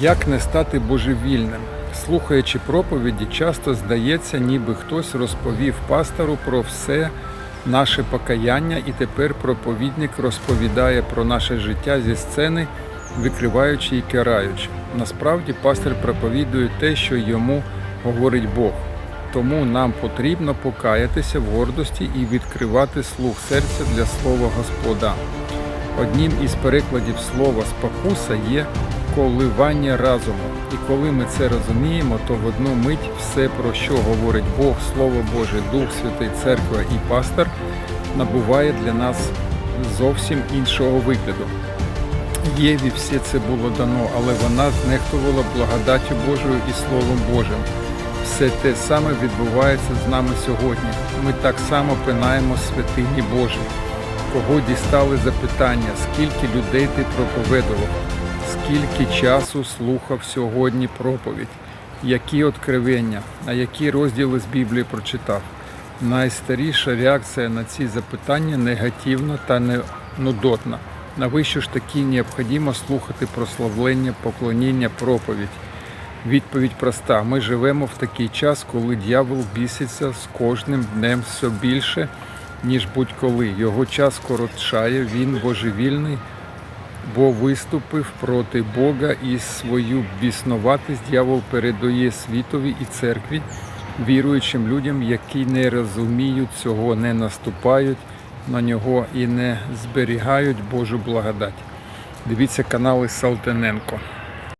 Як не стати божевільним? Слухаючи проповіді, часто здається, ніби хтось розповів пастору про все наше покаяння, і тепер проповідник розповідає про наше життя зі сцени, викриваючи і караючи. Насправді пастор проповідує те, що йому говорить Бог. Тому нам потрібно покаятися в гордості і відкривати слух серця для слова Господа. Одним із перекладів слова спокуса є коливання разуму. І коли ми це розуміємо, то в одну мить все, про що говорить Бог, Слово Боже, Дух Святий, Церква і пастор, набуває для нас зовсім іншого вигляду. Єві все це було дано, але вона знехтувала благодаттю Божою і Словом Божим. Все те саме відбувається з нами сьогодні. Ми так само пинаємо святині Божі. Кого дістали запитання, скільки людей ти проповедував, скільки часу слухав сьогодні проповідь, які откровення, а які розділи з Біблії прочитав. Найстаріша реакція на ці запитання негативна та нудотна. Навіщо ж таки необхідно слухати прославлення, поклоніння, проповідь? Відповідь проста: ми живемо в такий час, коли дьявол біситься з кожним днем все більше, ніж будь-коли. Його час коротшає, він божевільний, бо виступив проти Бога і свою біснуватість дьявол передає світові і церкві, віруючим людям, які не розуміють цього, не наступають на нього і не зберігають Божу благодать. Дивіться канали Салтаненко.